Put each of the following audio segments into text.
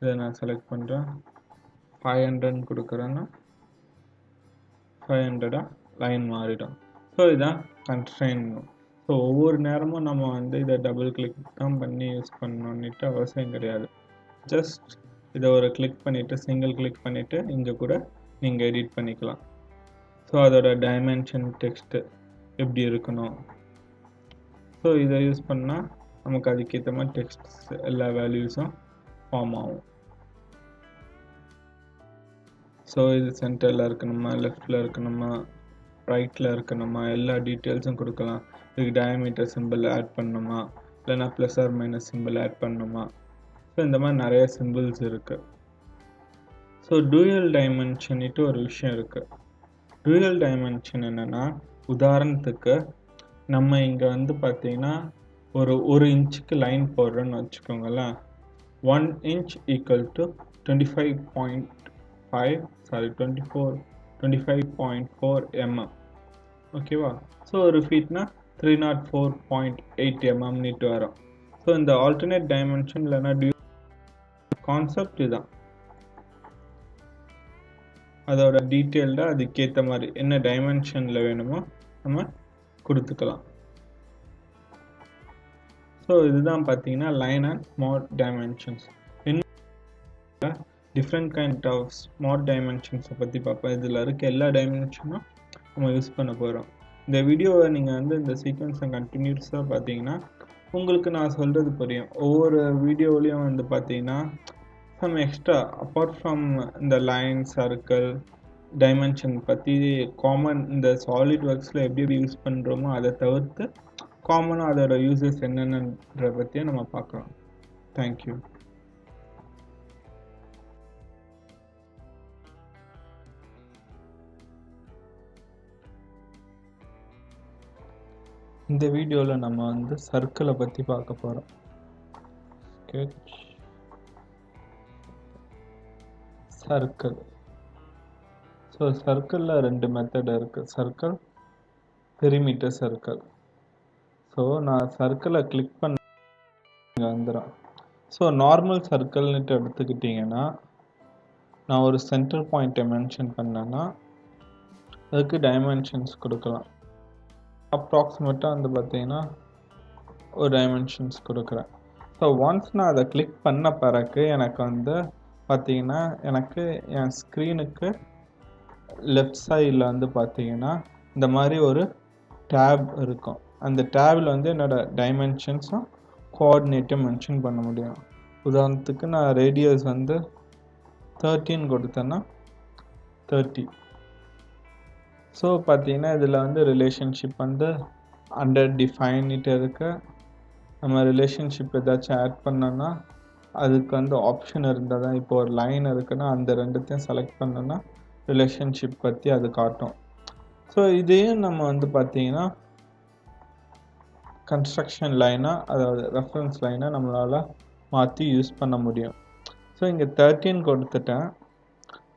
இதை நான் செலக்ட் பண்ணுறேன் ஃபைவ் ஹண்ட்ரட்னு கொடுக்குறேன்னா ஃபைவ் ஹண்ட்ரடாக லைன் மாறிடும். ஸோ இதான் கன்ஸ்ட்ரெயின் ஸோ ஒவ்வொரு நேரமும் நம்ம வந்து இதை டபுள் கிளிக் தான் பண்ணி யூஸ் பண்ணணுன்னுட்டு அவசியம் கிடையாது. ஜஸ்ட் இதை ஒரு கிளிக் பண்ணிவிட்டு சிங்கிள் கிளிக் பண்ணிவிட்டு இங்கே கூட நீங்கள் எடிட் பண்ணிக்கலாம். ஸோ அதோட டைமென்ஷன் டெக்ஸ்ட்டு எப்படி இருக்கணும்? ஸோ இதை யூஸ் பண்ணால் நமக்கு அதுக்கேற்ற மாதிரி டெக்ஸ்ட் எல்லா வேல்யூஸும் ஃபார்ம் ஆகும் ஸோ இது சென்டரில் இருக்கணுமா லெஃப்டில் இருக்கணுமா ரைட்டில் இருக்கணுமா எல்லா டீட்டெயில்ஸும் கொடுக்கலாம். இதுக்கு டயமீட்டர் சிம்பிள் ஆட் பண்ணணுமா இல்லைனா plus or minus simple add பண்ணணுமா ஸோ இந்த மாதிரி நிறைய சிம்பிள்ஸ் இருக்குது ஸோ டூயல் டைமென்ஷன்ட்டு ஒரு விஷயம் இருக்குது டூயல் டைமென்ஷன் என்னென்னா உதாரணத்துக்கு நம்ம இங்கே வந்து பார்த்திங்கன்னா ஒரு ஒரு இன்ச்சுக்கு லைன் போடுறோன்னு வச்சுக்கோங்களேன். One inch equal to twenty five point five sorry twenty four twenty five point four mm ஓகேவா ஸோ ஒரு ஃபீட்னா three not four point eight mm எம்எம்னிட்டு வரும். ஸோ இந்த ஆல்டர்னேட் டைமென்ஷன் இல்லைனா டியூ கான்செப்ட் இதுதான் அதோட டீட்டெயில்டாக அதுக்கேற்ற மாதிரி என்ன டைமென்ஷனில் வேணுமோ நம்ம கொடுத்துக்கலாம். ஸோ இதுதான் பார்த்தீங்கன்னா லைன் அண்ட் ஸ்மார்ட் டைமென்ஷன்ஸ் இன்னும் டிஃப்ரெண்ட் கைண்ட் ஆஃப் ஸ்மார்ட் டைமென்ஷன்ஸை பற்றி பார்ப்போம். இதில் இருக்க எல்லா டைமென்ஷனும் நம்ம யூஸ் பண்ண போகிறோம் இந்த வீடியோவை நீங்கள் வந்து இந்த சீக்வன்ஸை கண்டினியூஸாக பார்த்தீங்கன்னா உங்களுக்கு நான் சொல்கிறது புரியும். ஒவ்வொரு வீடியோவிலையும் வந்து பார்த்தீங்கன்னா சம் எக்ஸ்ட்ரா அப்பார்ட் ஃப்ரம் இந்த லைன் சர்க்கிள் டைமென்ஷன் பற்றி காமன் இந்த சாலிட் ஒர்க்ஸில் எப்படி எப்படி யூஸ் பண்ணுறோமோ அதை தவிர்த்து காமனாக அதோட யூசஸ் என்னென்னன்ற பற்றியும் நம்ம பார்க்கலாம். தேங்க்யூ இந்த வீடியோவில் நம்ம வந்து சர்க்கிளை பற்றி பார்க்க போகிறோம் ஸ்கெச் சர்க்கிள் ஸோ சர்க்கிளில் ரெண்டு மெத்தட் இருக்குது சர்க்கிள் பெரிமீட்டர் சர்க்கிள் ஸோ நான் சர்க்கிளை கிளிக் பண்ண இங்கே வந்துடும் ஸோ நார்மல் சர்க்கிள்னுட்டு எடுத்துக்கிட்டிங்கன்னா நான் ஒரு சென்டர் பாயிண்ட்டை மென்ஷன் பண்ணேன்னா அதுக்கு டைமென்ஷன்ஸ் கொடுக்கலாம். அப்ராக்சிமேட்டாக வந்து பார்த்தீங்கன்னா ஒரு டைமென்ஷன்ஸ் கொடுக்குறேன். ஸோ ஒன்ஸ் நான் அதை கிளிக் பண்ண பிறகு எனக்கு வந்து பார்த்தீங்கன்னா எனக்கு என் ஸ்க்ரீனுக்கு லெஃப்ட் சைடில் வந்து பார்த்தீங்கன்னா இந்த மாதிரி ஒரு டேப் இருக்கும். அந்த டேபில் வந்து என்னோடய டைமென்ஷன்ஸும் கோஆர்டினேட்டும் மென்ஷன் பண்ண முடியும். உதாரணத்துக்கு நான் ரேடியஸ் வந்து தேர்ட்டின்னு கொடுத்தேன்னா தேர்ட்டி ஸோ பார்த்தீங்கன்னா இதில் வந்து ரிலேஷன்ஷிப் வந்து அண்டர் டிஃபைன்ட்டு இருக்குது நம்ம ரிலேஷன்ஷிப் ஏதாச்சும் ஆட் பண்ணோன்னா அதுக்கு வந்து ஆப்ஷன் இருந்தால் தான் இப்போ ஒரு லைன் இருக்குன்னா அந்த ரெண்டுத்தையும் செலக்ட் பண்ணோன்னா ரிலேஷன்ஷிப் பற்றி அது காட்டும். ஸோ இதையும் நம்ம வந்து பார்த்திங்கன்னா கன்ஸ்ட்ரக்ஷன் லைனாக அதாவது ரெஃபரன்ஸ் லைனாக நம்மளால் மாற்றி யூஸ் பண்ண முடியும். ஸோ இங்கே தேர்ட்டின் கொடுத்துட்டேன்.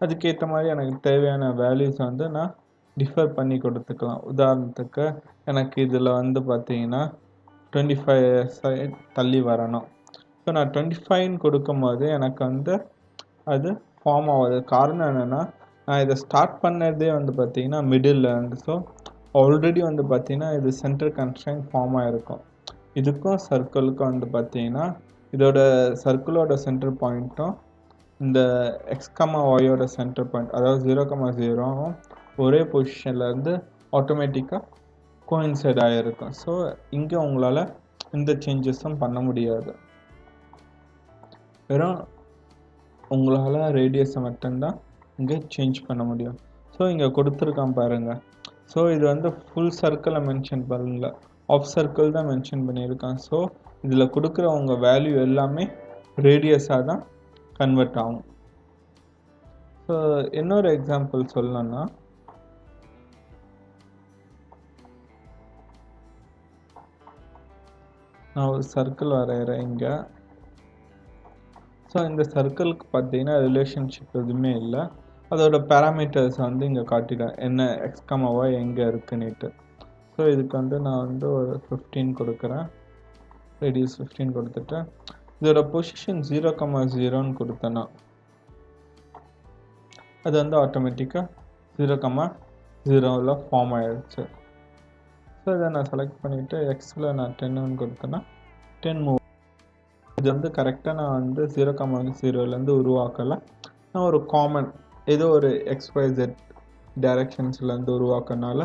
அதுக்கேற்ற மாதிரி எனக்கு தேவையான வேல்யூஸ் வந்து நான் டிஃபர் பண்ணி கொடுத்துக்கலாம். உதாரணத்துக்கு எனக்கு இதில் வந்து பார்த்தீங்கன்னா டுவெண்ட்டி ஃபைவ் சைட் தள்ளி வரணும். ஸோ நான் டுவெண்ட்டி ஃபைவ்னு கொடுக்கும்போது எனக்கு வந்து அது ஃபார்ம் ஆகுது. காரணம் என்னென்னா நான் இதை ஸ்டார்ட் பண்ணதே வந்து பார்த்திங்கன்னா மிடில் இருந்து. ஸோ ஆல்ரெடி வந்து பார்த்தீங்கன்னா இது சென்டர் கன்ஸ்ட்ரெயின் ஃபார்ம் ஆகிருக்கும் இதுக்கும் சர்க்கிளுக்கும் வந்து பார்த்திங்கன்னா இதோட சர்க்கிளோட சென்டர் பாயிண்ட்டும் இந்த எக்ஸ்கமா ஒயோட சென்டர் பாயிண்ட் அதாவது ஜீரோ கமா ஜீரோவும் ஒரே பொசிஷன்லேருந்து ஆட்டோமேட்டிக்காக கோயின்சைட் ஆகிருக்கும் ஸோ இங்கே உங்களால் எந்த சேஞ்சஸும் பண்ண முடியாது. வெறும் உங்களால் ரேடியஸை மட்டும்தான் இங்கே சேஞ்ச் பண்ண முடியும். ஸோ இங்கே கொடுத்துருக்கான் பாருங்கள் ஸோ இது வந்து ஃபுல் சர்க்கிளை மென்ஷன் பண்ணல. ஆஃப் சர்க்கிள் தான் மென்ஷன் பண்ணியிருக்கான். ஸோ இதில் கொடுக்குற உங்கள் வேல்யூ எல்லாமே ரேடியஸாக தான் கன்வெர்ட் ஆகும். ஸோ இன்னொரு எக்ஸாம்பிள் சொல்லணும்னா நான் ஒரு சர்க்கிள் வரைகிறேன் இங்கே. ஸோ இந்த சர்க்கிளுக்கு பார்த்தீங்கன்னா ரிலேஷன்ஷிப் எதுவுமே இல்லை. அதோட பேராமீட்டர்ஸ் வந்து இங்கே காட்டிட்டேன். என்ன எக்ஸ்கமாவோ எங்கே இருக்குன்னுட்டு. ஸோ இதுக்கு வந்து நான் வந்து ஒரு ஃபிஃப்டீன் கொடுக்குறேன். ரெடியூஸ் ஃபிஃப்டீன் கொடுத்துட்டு இதோட பொசிஷன் ஜீரோ கமா ஜீரோன்னு கொடுத்தேன்னா அது வந்து ஆட்டோமேட்டிக்காக ஜீரோ கமா ஜீரோவில் ஃபார்ம் ஆயிடுச்சு ஸோ இதை நான் செலக்ட் பண்ணிவிட்டு எக்ஸில் நான் டென்னு கொடுத்தேன்னா டென் மூவ் இது வந்து கரெக்டாக நான் வந்து ஜீரோ கமா ஜீரோலேருந்து உருவாக்கலை. நான் ஒரு காமன் ஏதோ ஒரு எக்ஸ்பைசட் டைரக்ஷன்ஸ்லேருந்து உருவாக்கனால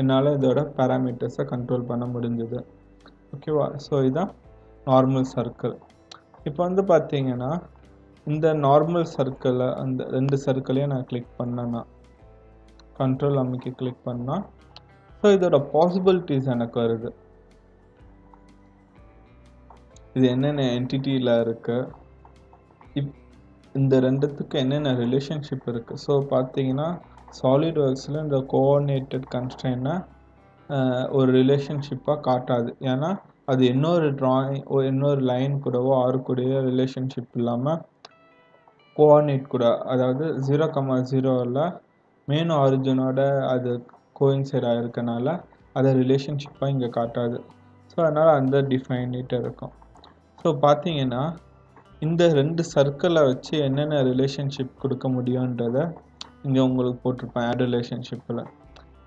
என்னால் இதோட பேராமீட்டர்ஸை கண்ட்ரோல் பண்ண முடிஞ்சது. ஓகேவா ஸோ இதுதான் நார்மல் சர்க்கிள் இப்போ வந்து பார்த்தீங்கன்னா இந்த நார்மல் சர்க்கிளை அந்த ரெண்டு சர்க்கிளையும் நான் கிளிக் பண்ணேன்னா கண்ட்ரோல் அமைக்கி கிளிக் பண்ணால் ஸோ இதோட பாசிபிலிட்டிஸ் எனக்கு வருது. இது என்னென்ன என்டிட்டியில் இருக்குது இப் இந்த ரெண்டுத்துக்கு என்னென்ன ரிலேஷன்ஷிப் இருக்குது ஸோ பார்த்தீங்கன்னா சாலிட் ஒர்க்ஸில் இந்த கோஆர்டினேட்டட் கன்ஸ்டன்னை ஒரு ரிலேஷன்ஷிப்பாக காட்டாது. ஏன்னா அது இன்னொரு ட்ராயிங் இன்னொரு லைன் கூடவோ ஆறு கூடயோ ரிலேஷன்ஷிப் இல்லாமல் கோஆர்டினேட் கூட அதாவது ஜீரோ கமா ஜீரோவில் மெயின் ஆரிஜினோட அது கோயின்சைட் ஆகிருக்கனால அதை ரிலேஷன்ஷிப்பாக இங்கே காட்டாது. ஸோ அதனால் அந்த டிஃபைனிட்டு இருக்கும். ஸோ பார்த்தீங்கன்னா இந்த ரெண்டு சர்க்கிளை வச்சு என்னென்ன ரிலேஷன்ஷிப் கொடுக்க முடியுன்றத இங்கே உங்களுக்கு போட்டிருப்பேன் ஆட் ரிலேஷன்ஷிப்பில்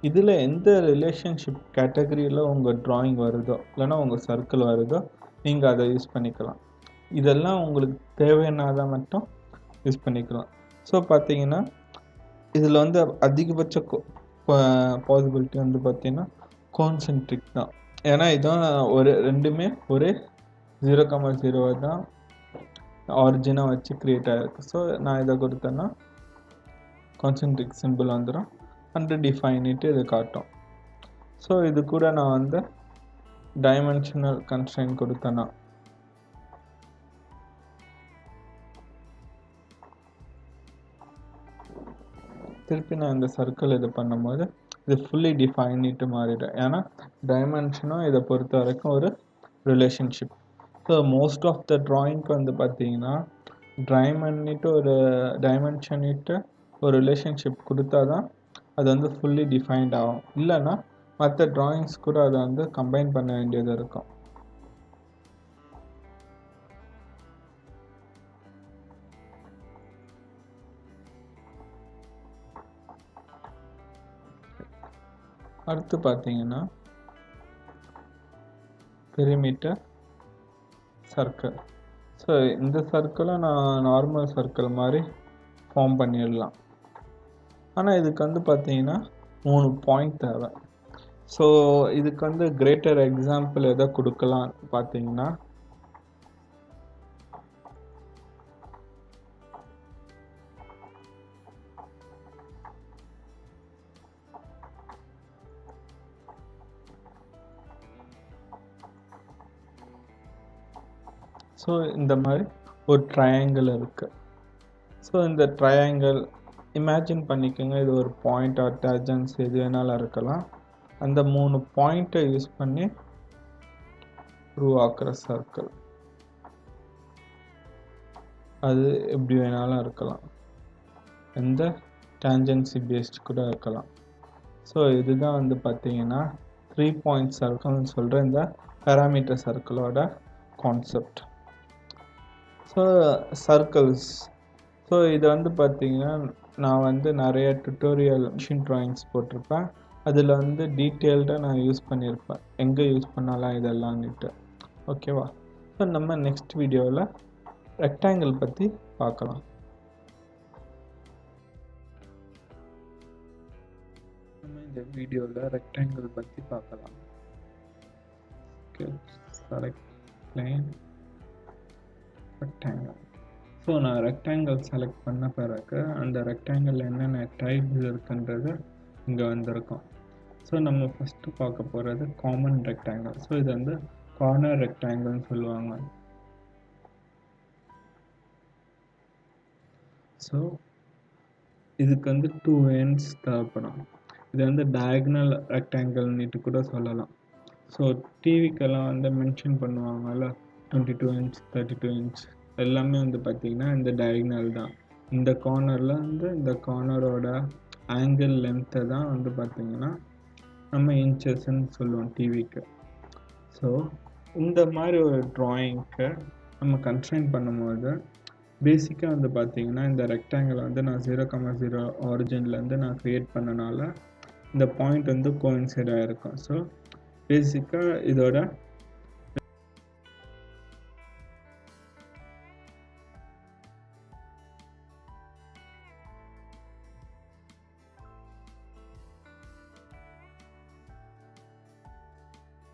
இதில் எந்த ரிலேஷன்ஷிப் கேட்டகரியில் உங்கள் ட்ராயிங் வருதோ இல்லைன்னா உங்கள் சர்க்கிள் வருதோ நீங்கள் அதை யூஸ் பண்ணிக்கலாம். இதெல்லாம் உங்களுக்கு தேவையானதை மட்டும் யூஸ் பண்ணிக்கலாம். ஸோ பார்த்தீங்கன்னா இதில் வந்து அதிகபட்ச பாசிபிலிட்டி வந்து பார்த்தீங்கன்னா கான்சென்ட்ரிக் தான். ஏன்னா இதான் ஒரு ரெண்டுமே ஒரே ஜீரோ கமா ஜீரோவை தான். ஆரிஜினாக வச்சு க்ரியேட் ஆகிருக்கு ஸோ நான் இதை கொடுத்தேன்னா கான்சென்ட்ரிக் சிம்பிள் வந்துடும் அண்டு டிஃபைனிட்டு இது காட்டும். ஸோ இது கூட நான் வந்து டைமென்ஷனல் கன்ஸ்ட்ரைன் கொடுத்தேன்னா. திருப்பி நான் இந்த சர்க்கிள் இது பண்ணும்போது இது ஃபுல்லி டிஃபைனிட்டு மாறிடும். ஏன்னா டைமென்ஷனும் இதை பொறுத்த வரைக்கும் ஒரு relationship so most of the ட்ராயிங்க்கு வந்து பார்த்தீங்கன்னா டைமண்ட்னிட்டு ஒரு டைமென்ஷனிட்டு ஒரு ரிலேஷன்ஷிப் கொடுத்தா தான் அது வந்து ஃபுல்லி டிஃபைன்ட் ஆகும். இல்லைன்னா மற்ற ட்ராயிங்ஸ் கூட அதை வந்து கம்பைன் பண்ண வேண்டியது இருக்கும். அடுத்து பார்த்தீங்கன்னா பெரிமீட்டர் சர்க்கிள் ஸோ இந்த சர்க்கிளை நான் நார்மல் சர்க்கிள் மாதிரி ஃபார்ம் பண்ணிடலாம். ஆனால் இதுக்கு வந்து பார்த்தீங்கன்னா மூணு பாயிண்ட் தேவை. ஸோ இதுக்கு வந்து கிரேட்டர் எக்ஸாம்பிள் எதை கொடுக்கலாம் பார்த்தீங்கன்னா ஸோ இந்த மாதிரி ஒரு ட்ரையாங்கிள் இருக்குது ஸோ இந்த ட்ரையாங்கிள் இமேஜின் பண்ணிக்கோங்க. இது ஒரு பாயிண்ட் ஆர் டேஜன்ஸ் எது வேணாலும் இருக்கலாம். அந்த மூணு பாயிண்ட்டை யூஸ் பண்ணி உருவாக்குற சர்க்கிள் அது எப்படி வேணாலும் இருக்கலாம். எந்த டேஞ்சன்சி பேஸ்ட் கூட இருக்கலாம். ஸோ இதுதான் வந்து பார்த்தீங்கன்னா த்ரீ பாயிண்ட் சர்க்கிள்னு சொல்கிற இந்த பேராமீட்டர் சர்க்கிளோட கான்செப்ட் ஸோ சர்க்கிள்ஸ் ஸோ இது வந்து பார்த்திங்கன்னா நான் வந்து நிறைய டுட்டோரியல் மிஷின் ட்ராயிங்ஸ் போட்டிருப்பேன். அதில் வந்து டீட்டெயில்டாக நான் யூஸ் பண்ணியிருப்பேன். எங்கே யூஸ் பண்ணலாம் இதெல்லாம்னுட்டு. ஓகேவா ஸோ நம்ம நெக்ஸ்ட் வீடியோவில் ரெக்டாங்கிள் பற்றி பார்க்கலாம். நம்ம இந்த வீடியோவில் ரெக்டாங்கிள் பற்றி பார்க்கலாம். செலக்ட் பிளேன் ரெக்டாங்கிள் ஸோ நான் ரெக்டாங்கிள் செலக்ட் பண்ண பிறகு அந்த ரெக்டாங்கிள் என்னென்ன டைப்ஸ் இருக்குன்றது இங்கே வந்திருக்கும். ஸோ நம்ம ஃபஸ்ட்டு பார்க்க போகிறது காமன் ரெக்டாங்கிள் ஸோ இது வந்து கார்னர் ரெக்டாங்கிள்னு சொல்லுவாங்க. ஸோ இதுக்கு வந்து டூ எண்ட்ஸ் தேவைப்படும். இது வந்து டயக்னல் ரெக்டாங்கிள்னுட்டு கூட சொல்லலாம். ஸோ டிவிக்கெல்லாம் வந்து மென்ஷன் பண்ணுவாங்கல்ல twenty two inch thirty two inch எல்லாமே வந்து பார்த்திங்கன்னா இந்த டயக்னல் தான். இந்த கார்னரில் வந்து இந்த கார்னரோட ஆங்கிள் லென்த்தை தான் வந்து பார்த்திங்கன்னா நம்ம இன்ச்சஸ்ன்னு சொல்லுவோம் டிவிக்கு ஸோ இந்த மாதிரி ஒரு ட்ராயிங்க்கு நம்ம கன்ஸ்ட்ரைன் பண்ணும்போது பேசிக்காக வந்து பார்த்தீங்கன்னா இந்த ரெக்டாங்கிளை வந்து நான் ஜீரோ கமா ஜீரோ ஆரிஜின்லேருந்து நான் க்ரியேட் பண்ணனால இந்த பாயிண்ட் வந்து கோயின்சைட் ஆகிருக்கும் ஸோ பேசிக்காக இதோட